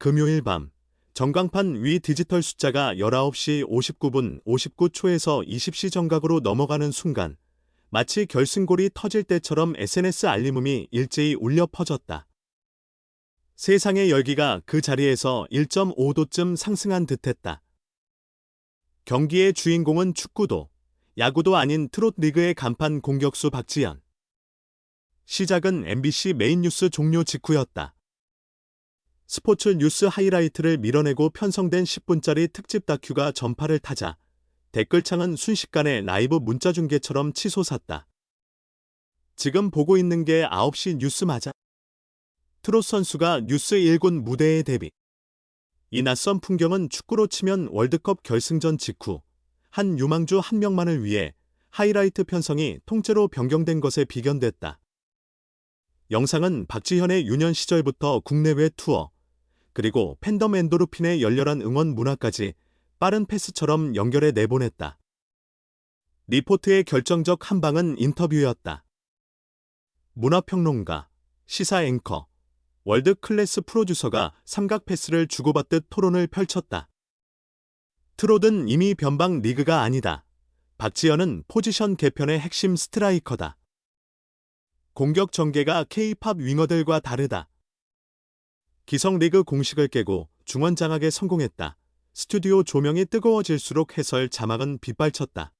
금요일 밤 전광판 위 디지털 숫자가 19시 59분 59초에서 20시 정각으로 넘어가는 순간 마치 결승골이 터질 때처럼 SNS 알림음이 일제히 울려 퍼졌다. 세상의 열기가 그 자리에서 1.5도쯤 상승한 듯했다. 경기의 주인공은 축구도, 야구도 아닌 트롯 리그의 간판 공격수 박지현. 시작은 MBC 메인 뉴스 종료 직후였다. 스포츠 뉴스 하이라이트를 밀어내고 편성된 10분짜리 특집 다큐가 전파를 타자 댓글창은 순식간에 라이브 문자 중계처럼 치솟았다. 지금 보고 있는 게 9시 뉴스 맞아? 트롯 선수가 뉴스 1군 무대에 데뷔. 이 낯선 풍경은 축구로 치면 월드컵 결승전 직후 한 유망주 한 명만을 위해 하이라이트 편성이 통째로 변경된 것에 비견됐다. 영상은 박지현의 유년 시절부터 국내외 투어, 그리고 팬덤 엔도르핀의 열렬한 응원 문화까지 빠른 패스처럼 연결해 내보냈다. 리포트의 결정적 한 방은 인터뷰였다. 문화평론가, 시사 앵커, 월드 클래스 프로듀서가 삼각 패스를 주고받듯 토론을 펼쳤다. 트롯은 이미 변방 리그가 아니다. 박지현은 포지션 개편의 핵심 스트라이커다. 공격 전개가 K-팝 윙어들과 다르다. 기성 리그 공식을 깨고 중원 장악에 성공했다. 스튜디오 조명이 뜨거워질수록 해설 자막은 빗발쳤다.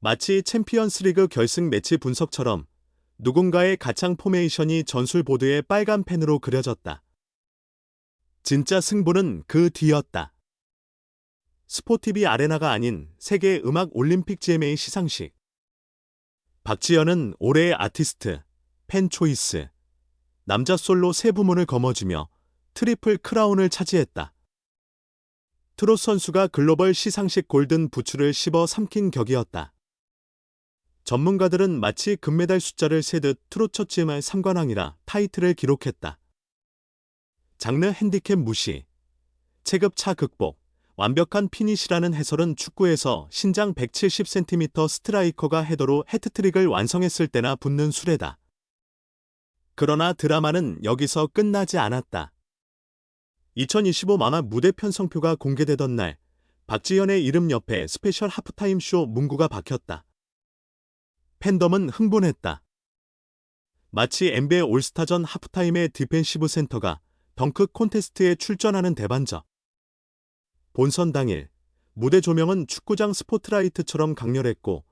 마치 챔피언스 리그 결승 매치 분석처럼 누군가의 가창 포메이션이 전술 보드에 빨간 펜으로 그려졌다. 진짜 승부는 그 뒤였다. 스포티비 아레나가 아닌 세계 음악 올림픽 GMA 시상식. 박지현은 올해의 아티스트, 팬 초이스, 남자 솔로 세 부문을 거머쥐며 트리플 크라운을 차지했다. 트롯 선수가 글로벌 시상식 골든 부츠를 씹어 삼킨 격이었다. 전문가들은 마치 금메달 숫자를 세듯 트롯 첫 GMR 3관왕이라 타이틀을 기록했다. 장르 핸디캡 무시, 체급차 극복, 완벽한 피니시라는 해설은 축구에서 신장 170cm 스트라이커가 헤더로 해트트릭을 완성했을 때나 붙는 수레다. 그러나 드라마는 여기서 끝나지 않았다. 2025 만화 무대 편성표가 공개되던 날, 박지현의 이름 옆에 스페셜 하프타임 쇼 문구가 박혔다. 팬덤은 흥분했다. 마치 NBA 올스타전 하프타임의 디펜시브 센터가 덩크 콘테스트에 출전하는 대반적. 본선 당일, 무대 조명은 축구장 스포트라이트처럼 강렬했고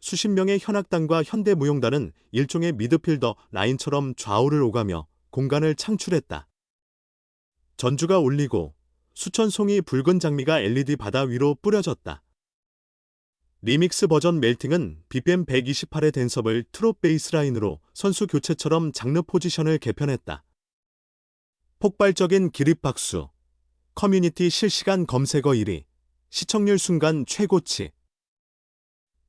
수십 명의 현악단과 현대무용단은 일종의 미드필더 라인처럼 좌우를 오가며 공간을 창출했다. 전주가 울리고 수천 송이 붉은 장미가 LED 바다 위로 뿌려졌다. 리믹스 버전 멜팅은 BPM 128의 댄섭을 트롯 베이스라인으로 선수 교체처럼 장르 포지션을 개편했다. 폭발적인 기립박수, 커뮤니티 실시간 검색어 1위, 시청률 순간 최고치,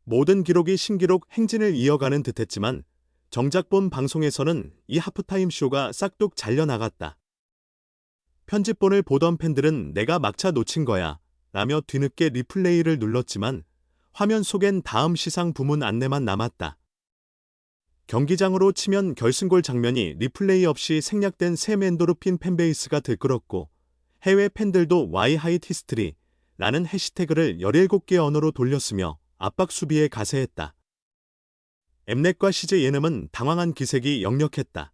모든 기록이 신기록 행진을 이어가는 듯했지만 정작 본 방송에서는 이 하프타임 쇼가 싹둑 잘려나갔다. 편집본을 보던 팬들은 내가 막차 놓친 거야 라며 뒤늦게 리플레이를 눌렀지만 화면 속엔 다음 시상 부문 안내만 남았다. 경기장으로 치면 결승골 장면이 리플레이 없이 생략된 세멘도르핀 팬베이스가 들끓었고 해외 팬들도 와이 하이트 히스트리 라는 해시태그를 17개 언어로 돌렸으며 압박 수비에 가세했다. 엠넷과 시제 예능은 당황한 기색이 역력했다.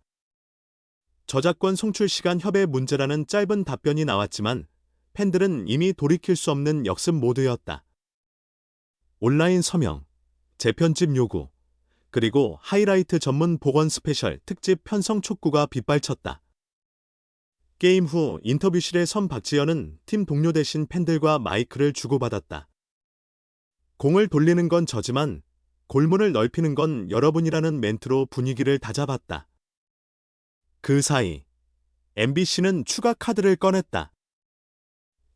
저작권 송출 시간 협의 문제라는 짧은 답변이 나왔지만 팬들은 이미 돌이킬 수 없는 역습 모드였다. 온라인 서명, 재편집 요구, 그리고 하이라이트 전문 복원 스페셜 특집 편성 촉구가 빗발쳤다. 게임 후 인터뷰실에 선 박지현은 팀 동료 대신 팬들과 마이크를 주고받았다. 공을 돌리는 건 저지만 골문을 넓히는 건 여러분이라는 멘트로 분위기를 다잡았다. 그 사이 MBC는 추가 카드를 꺼냈다.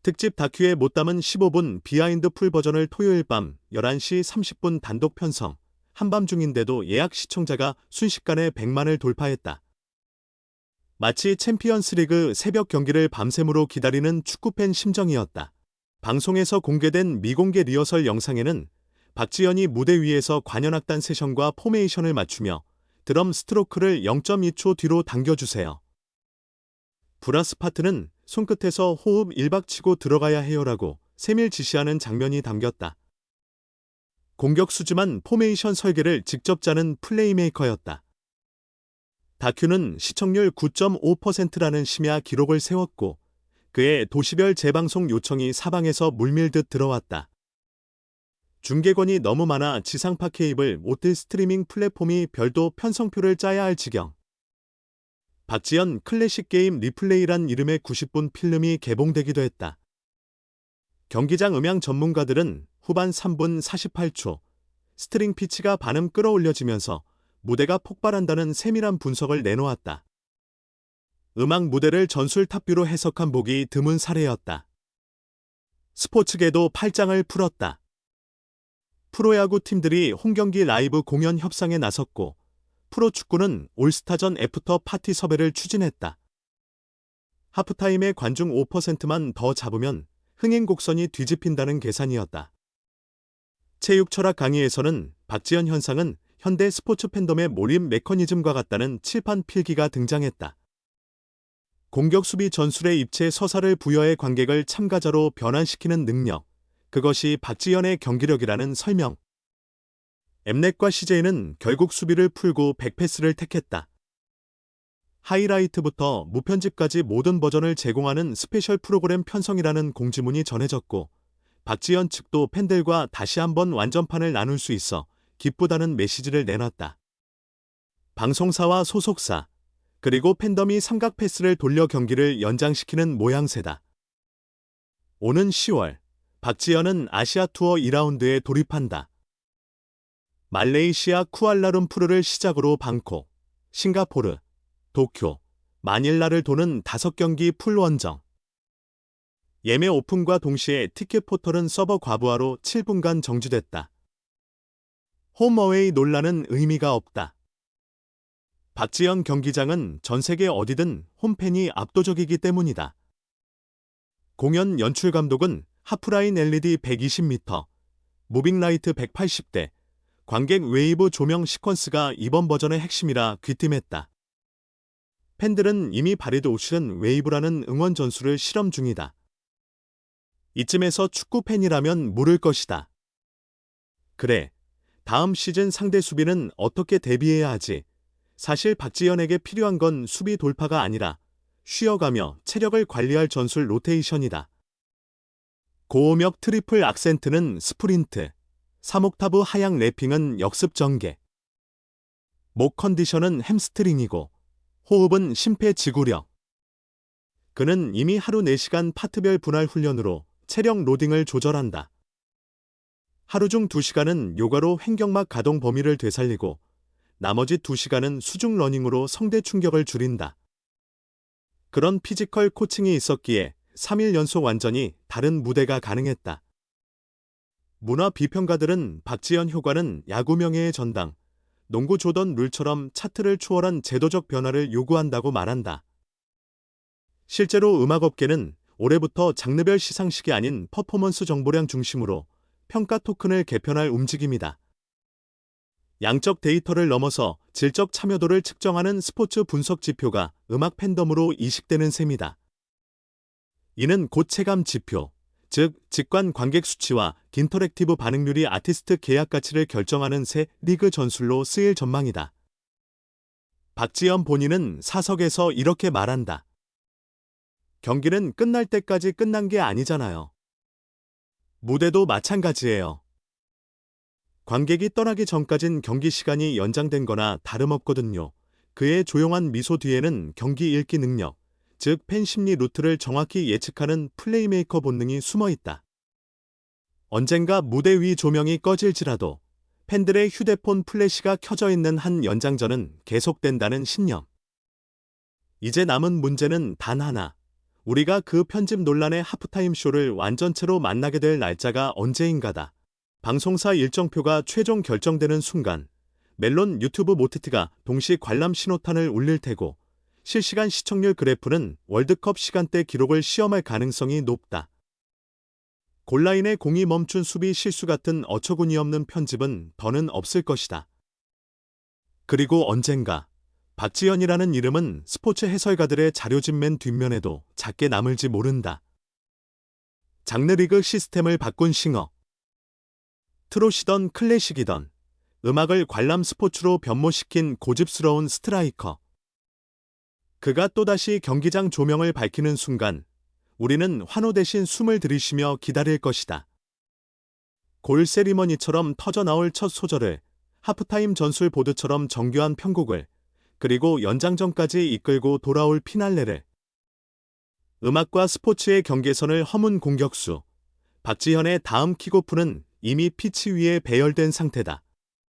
특집 다큐에 못 담은 15분 비하인드 풀 버전을 토요일 밤 11시 30분 단독 편성, 한밤중인데도 예약 시청자가 순식간에 100만을 돌파했다. 마치 챔피언스 리그 새벽 경기를 밤샘으로 기다리는 축구팬 심정이었다. 방송에서 공개된 미공개 리허설 영상에는 박지현이 무대 위에서 관현악단 세션과 포메이션을 맞추며 드럼 스트로크를 0.2초 뒤로 당겨주세요. 브라스 파트는 손끝에서 호흡 일박치고 들어가야 해요라고 세밀 지시하는 장면이 담겼다. 공격 수지만 포메이션 설계를 직접 짜는 플레이메이커였다. 다큐는 시청률 9.5%라는 심야 기록을 세웠고 그의 도시별 재방송 요청이 사방에서 물밀듯 들어왔다. 중계권이 너무 많아 지상파 케이블 모트 스트리밍 플랫폼이 별도 편성표를 짜야 할 지경. 박지연 클래식 게임 리플레이란 이름의 90분 필름이 개봉되기도 했다. 경기장 음향 전문가들은 후반 3분 48초 스트링 피치가 반음 끌어올려지면서 무대가 폭발한다는 세밀한 분석을 내놓았다. 음악 무대를 전술 탑뷰로 해석한 복이 드문 사례였다. 스포츠계도 팔짱을 풀었다. 프로야구 팀들이 홈경기 라이브 공연 협상에 나섰고 프로축구는 올스타전 애프터 파티 섭외를 추진했다. 하프타임에 관중 5%만 더 잡으면 흥행 곡선이 뒤집힌다는 계산이었다. 체육 철학 강의에서는 박지현 현상은 현대 스포츠 팬덤의 몰입 메커니즘과 같다는 칠판 필기가 등장했다. 공격 수비 전술의 입체 서사를 부여해 관객을 참가자로 변환시키는 능력, 그것이 박지현의 경기력이라는 설명. 엠넷과 CJ는 결국 수비를 풀고 백패스를 택했다. 하이라이트부터 무편집까지 모든 버전을 제공하는 스페셜 프로그램 편성이라는 공지문이 전해졌고, 박지현 측도 팬들과 다시 한번 완전판을 나눌 수 있어 기쁘다는 메시지를 내놨다. 방송사와 소속사, 그리고 팬덤이 삼각 패스를 돌려 경기를 연장시키는 모양새다. 오는 10월, 박지현은 아시아 투어 2라운드에 돌입한다. 말레이시아 쿠알라룸푸르를 시작으로 방콕, 싱가포르, 도쿄, 마닐라를 도는 5경기 풀 원정. 예매 오픈과 동시에 티켓 포털은 서버 과부하로 7분간 정지됐다. 홈어웨이 논란은 의미가 없다. 박지현 경기장은 전 세계 어디든 홈팬이 압도적이기 때문이다. 공연 연출 감독은 하프라인 LED 120m, 무빙라이트 180대, 관객 웨이브 조명 시퀀스가 이번 버전의 핵심이라 귀띔했다. 팬들은 이미 발리드 오실은 웨이브라는 응원 전술을 실험 중이다. 이쯤에서 축구 팬이라면 모를 것이다. 그래, 다음 시즌 상대 수비는 어떻게 대비해야 하지? 사실 박지현에게 필요한 건 수비 돌파가 아니라 쉬어가며 체력을 관리할 전술 로테이션이다. 고음역 트리플 악센트는 스프린트, 3옥타브 하향 래핑은 역습 전개. 목 컨디션은 햄스트링이고 호흡은 심폐지구력. 그는 이미 하루 4시간 파트별 분할 훈련으로 체력 로딩을 조절한다. 하루 중 2시간은 요가로 횡격막 가동 범위를 되살리고 나머지 2시간은 수중 러닝으로 성대 충격을 줄인다. 그런 피지컬 코칭이 있었기에 3일 연속 완전히 다른 무대가 가능했다. 문화 비평가들은 박지현 효과는 야구 명예의 전당, 농구 조던 룰처럼 차트를 초월한 제도적 변화를 요구한다고 말한다. 실제로 음악업계는 올해부터 장르별 시상식이 아닌 퍼포먼스 정보량 중심으로 평가 토큰을 개편할 움직임이다. 양적 데이터를 넘어서 질적 참여도를 측정하는 스포츠 분석 지표가 음악 팬덤으로 이식되는 셈이다. 이는 곧 체감 지표, 즉 직관 관객 수치와 인터랙티브 반응률이 아티스트 계약 가치를 결정하는 새 리그 전술로 쓰일 전망이다. 박지연 본인은 사석에서 이렇게 말한다. 경기는 끝날 때까지 끝난 게 아니잖아요. 무대도 마찬가지예요. 관객이 떠나기 전까진 경기 시간이 연장된 거나 다름없거든요. 그의 조용한 미소 뒤에는 경기 읽기 능력, 즉 팬 심리 루트를 정확히 예측하는 플레이메이커 본능이 숨어 있다. 언젠가 무대 위 조명이 꺼질지라도 팬들의 휴대폰 플래시가 켜져 있는 한 연장전은 계속된다는 신념. 이제 남은 문제는 단 하나. 우리가 그 편집 논란의 하프타임 쇼를 완전체로 만나게 될 날짜가 언제인가다. 방송사 일정표가 최종 결정되는 순간 멜론 유튜브 모티트가 동시 관람 신호탄을 울릴 테고 실시간 시청률 그래프는 월드컵 시간대 기록을 시험할 가능성이 높다. 골라인의 공이 멈춘 수비 실수 같은 어처구니 없는 편집은 더는 없을 것이다. 그리고 언젠가 박지현이라는 이름은 스포츠 해설가들의 자료집 맨 뒷면에도 작게 남을지 모른다. 장르리그 시스템을 바꾼 싱어. 트롯이던 클래식이던 음악을 관람 스포츠로 변모시킨 고집스러운 스트라이커. 그가 또다시 경기장 조명을 밝히는 순간 우리는 환호 대신 숨을 들이쉬며 기다릴 것이다. 골 세리머니처럼 터져나올 첫 소절을 하프타임 전술 보드처럼 정교한 편곡을 그리고 연장전까지 이끌고 돌아올 피날레를 음악과 스포츠의 경계선을 허문 공격수 박지현의 다음 킥오프는 이미 피치 위에 배열된 상태다.